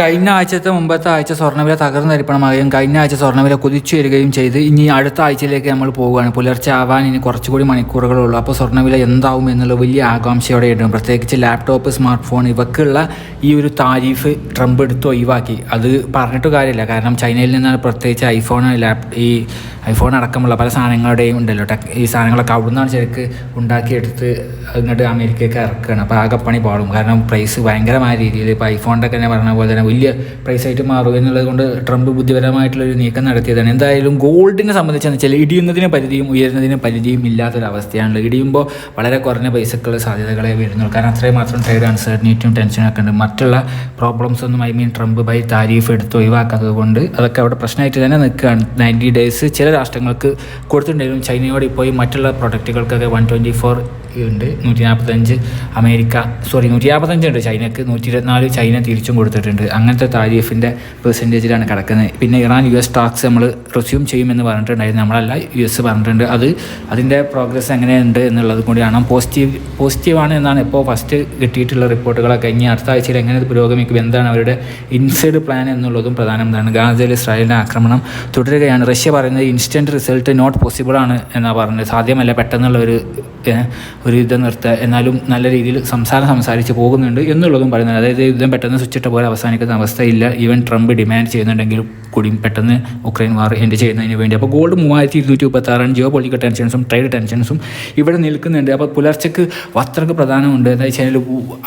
കഴിഞ്ഞ ആഴ്ചത്തെ മുമ്പത്തെ ആഴ്ച സ്വർണവില തകർന്നരിപ്പണമാകുകയും കഴിഞ്ഞ ആഴ്ച സ്വർണവില കുതിച്ചു വരികയും ചെയ്ത് ഇനി അടുത്ത ആഴ്ചയിലേക്ക് നമ്മൾ പോവുകയാണ്. പുലർച്ചെ ആവാൻ ഇനി കുറച്ചുകൂടി മണിക്കൂറുകളുള്ളൂ അപ്പോൾ സ്വർണവില എന്താവും എന്നുള്ള വലിയ ആകാംക്ഷയോടെ ഇടും പ്രത്യേകിച്ച് ലാപ്ടോപ്പ് സ്മാർട്ട് ഫോൺ ഇവക്കുള്ള ഈ ഒരു താരീഫ് ട്രംപ് എടുത്ത് ഒഴിവാക്കി. അത് പറഞ്ഞിട്ട് കാര്യമില്ല. കാരണം ചൈനയിൽ നിന്നാണ് പ്രത്യേകിച്ച് ഐഫോൺ ലാപ് ഈ ഐഫോൺ അടക്കമുള്ള പല സാധനങ്ങളുടെയും ഉണ്ടല്ലോ. ടെക് ഈ സാധനങ്ങളൊക്കെ അവിടെ നിന്നാണ് ശരിക്ക് ഉണ്ടാക്കിയെടുത്ത് ഇങ്ങോട്ട് അമേരിക്കയ്ക്ക് ഇറക്കുകയാണ്. അപ്പോൾ ആകെ പണി പാടും. കാരണം പ്രൈസ് ഭയങ്കരമായ രീതിയിൽ ഇപ്പോൾ ഐഫോണിന്റെ തന്നെ പറഞ്ഞ പോലെ തന്നെ വലിയ പ്രൈസ് ആയിട്ട് മാറും എന്നുള്ളത് കൊണ്ട് ട്രംപ് ബുദ്ധിപരമായിട്ടുള്ളൊരു നീക്കം നടത്തിയതാണ്. എന്തായാലും ഗോൾഡിനെ സംബന്ധിച്ചെന്ന് വെച്ചാൽ ഇടിയുന്നതിന് പരിധിയും ഉയരുന്നതിന് പരിധിയും ഇല്ലാത്തൊരവസ്ഥയാണല്ലോ ഇടിയുമ്പോൾ വളരെ കുറഞ്ഞ പൈസക്കുള്ള സാധ്യതകളെ വരുന്നുള്ളൂ. കാരണം അത്രയും മാത്രം ട്രേഡ് അൺസർട്ടനിറ്റിയും ടെൻഷനും ഒക്കെ ഉണ്ട്. മറ്റുള്ള പ്രോബ്ലംസ് ഒന്നും I mean Trump by tariff എടുത്ത് ഒഴിവാക്കാത്തത് കൊണ്ട് അതൊക്കെ അവിടെ പ്രശ്നമായിട്ട് തന്നെ നിൽക്കുകയാണ്. നയന്റി ഡേയ്സ് ചില രാഷ്ട്രങ്ങൾക്ക് കൊടുത്തിട്ടുണ്ടെങ്കിലും ചൈനയോട് പോയി മറ്റുള്ള പ്രൊഡക്റ്റുകൾക്കൊക്കെ വൺ ട്വന്റി ഫോർ ഉണ്ട്. നൂറ്റി നാൽപ്പത്തഞ്ച് അമേരിക്ക സോറി നൂറ്റി നാൽപ്പത്തഞ്ച് ഉണ്ട് ചൈനക്ക്. നൂറ്റി ഇരുപത്തിനാല് ചൈന തിരിച്ചും കൊടുത്തിട്ടുണ്ട്. അങ്ങനത്തെ താരിഫിന്റെ പെർസെന്റേജിലാണ് കിടക്കുന്നത്. പിന്നെ ഇറാൻ യു എസ് ടാക്സ് നമ്മൾ റിസ്യൂം ചെയ്യുമെന്ന് പറഞ്ഞിട്ടുണ്ടായിരുന്നു. നമ്മളല്ല യു എസ് പറഞ്ഞിട്ടുണ്ട്. അത് അതിന്റെ പ്രോഗ്രസ് എങ്ങനെയുണ്ട് എന്നുള്ളത് കൂടിയാണ് പോസിറ്റീവ് പോസിറ്റീവാണ് എന്നാണ് ഇപ്പോൾ ഫസ്റ്റ് കിട്ടിയിട്ടുള്ള റിപ്പോർട്ടുകളൊക്കെ. ഇനി അടുത്ത ആഴ്ചയിൽ എങ്ങനെ പുരോഗമിക്കും? എന്താണ് അവരുടെ ഇൻസൈഡ് പ്ലാൻ എന്നുള്ളതും പ്രധാനമാണ് ഗാസയിൽ ഇസ്രായേലിന്റെ ആക്രമണം തുടരുകയാണ്. റഷ്യ പറയുന്നത് ഇൻസ്റ്റന്റ് റിസൾട്ട് നോട്ട് പോസിബിൾ ആണ് എന്നാണ് പറഞ്ഞത്. സാധ്യമല്ല പെട്ടെന്നുള്ള ഒരു ഒരു യുദ്ധം നിർത്തുക എന്നാലും നല്ല രീതിയിൽ സംസാരം സംസാരിച്ച് പോകുന്നുണ്ട് എന്നുള്ളതും പറയുന്നത് അതായത് യുദ്ധം പെട്ടെന്ന് സ്വിച്ചിട്ട പോലെ അവസാനിക്കുന്ന അവസ്ഥയില്ല. ഈവൻ ട്രംപ് ഡിമാൻഡ് ചെയ്യുന്നുണ്ടെങ്കിലും കൂടിയും പെട്ടെന്ന് ഉക്രൈൻ വാർ എന്റെ ചെയ്യുന്നതിന് വേണ്ടി. അപ്പോൾ ഗോൾഡ് മൂവായിരത്തി ഇരുന്നൂറ്റി മുപ്പത്താറാണ് ജിയോ പൊളിറ്റിക്കൽ ടെൻഷൻസും ട്രേഡ് ടെൻഷൻസും ഇവിടെ നിൽക്കുന്നുണ്ട്. അപ്പോൾ പുലർച്ചയ്ക്ക് വസ്ത്രക്ക് പ്രധാനമുണ്ട്. എന്താ വെച്ചാൽ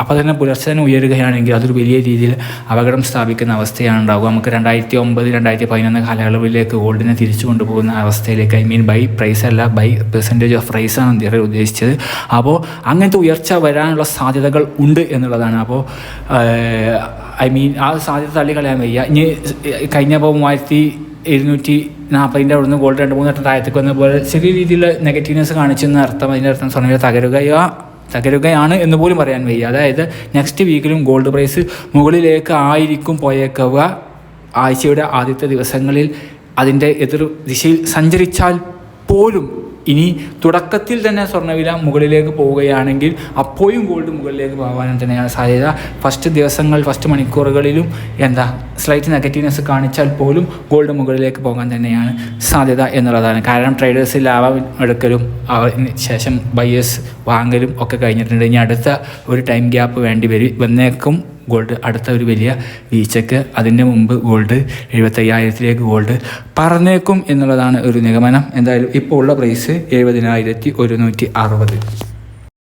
അപ്പോൾ തന്നെ പുലർച്ചെ തന്നെ ഉയരുകയാണെങ്കിൽ അതൊരു വലിയ രീതിയിൽ അപകടം സ്ഥാപിക്കുന്ന അവസ്ഥയാണ് ഉണ്ടാവുക. നമുക്ക് രണ്ടായിരത്തി ഒമ്പത് രണ്ടായിരത്തി പതിനൊന്ന് കാലയളവിലേക്ക് ഗോൾഡിനെ തിരിച്ചു കൊണ്ടുപോകുന്ന അവസ്ഥയിലേക്ക് ഐ മീൻ ബൈ പ്രൈസ് അല്ല ബൈ പെർസെന്റേജ് ഓഫ് പ്രൈസ് ആണ് ഇന്ത്യ ഉദ്ദേശിച്ചത്. അപ്പോൾ അങ്ങനത്തെ ഉയർച്ച വരാനുള്ള സാധ്യതകൾ ഉണ്ട് എന്നുള്ളതാണ്. അപ്പോൾ ഐ മീൻ ആ സാധ്യത തള്ളിക്കളയാൻ വയ്യ. ഇനി കഴിഞ്ഞ ഇപ്പോൾ മൂവായിരത്തി എഴുന്നൂറ്റി നാൽപ്പതിന്റെ അവിടുന്ന് ഗോൾഡ് രണ്ട് മൂന്ന് വട്ടം താഴത്തേക്ക് വന്ന പോലെ ചെറിയ രീതിയിലുള്ള നെഗറ്റീവ്നെസ് കാണിച്ചെന്ന് അർത്ഥം അതിന്റെ അർത്ഥം സ്വർണ തകരുകയോ തകരുകയാണ് എന്ന് പോലും പറയാൻ വയ്യ. അതായത് നെക്സ്റ്റ് വീക്കിലും ഗോൾഡ് പ്രൈസ് മുകളിലേക്ക് ആയിരിക്കും പോയേക്കുക ആഴ്ചയുടെ ആദ്യത്തെ ദിവസങ്ങളിൽ അതിന്റെ എതിർ ദിശയിൽ സഞ്ചരിച്ചാൽ പോലും ഇനി തുടക്കത്തിൽ തന്നെ സ്വർണവില മുകളിലേക്ക് പോവുകയാണെങ്കിൽ അപ്പോഴും ഗോൾഡ് മുകളിലേക്ക് പോകാൻ തന്നെയാണ് സാധ്യത. ഫസ്റ്റ് ദിവസങ്ങൾ ഫസ്റ്റ് മണിക്കൂറുകളിലും എന്താ സ്ലൈറ്റ് നെഗറ്റീവ്നെസ് കാണിച്ചാൽ പോലും ഗോൾഡ് മുകളിലേക്ക് പോകാൻ തന്നെയാണ് സാധ്യത എന്നുള്ളതാണ്. കാരണം ട്രേഡേഴ്സ് ലാഭം എടുക്കലും ശേഷം ബയേഴ്സ് വാങ്ങലും ഒക്കെ കഴിഞ്ഞിട്ടുണ്ട്. ഇനി അടുത്ത ഒരു ടൈം ഗ്യാപ്പ് വേണ്ടി വരും വന്നേക്കും. ഗോൾഡ് അടുത്ത ഒരു വലിയ വീഴ്ചക്ക് അതിന്റെ മുമ്പ് ഗോൾഡ് എഴുപത്തയ്യായിരത്തിലേക്ക് ഗോൾഡ് പറന്നേക്കും എന്നുള്ളതാണ് ഒരു നിഗമനം. എന്തായാലും ഇപ്പോൾ ഉള്ള പ്രൈസ് എഴുപതിനായിരത്തി ഒരുന്നൂറ്റി അറുപത്.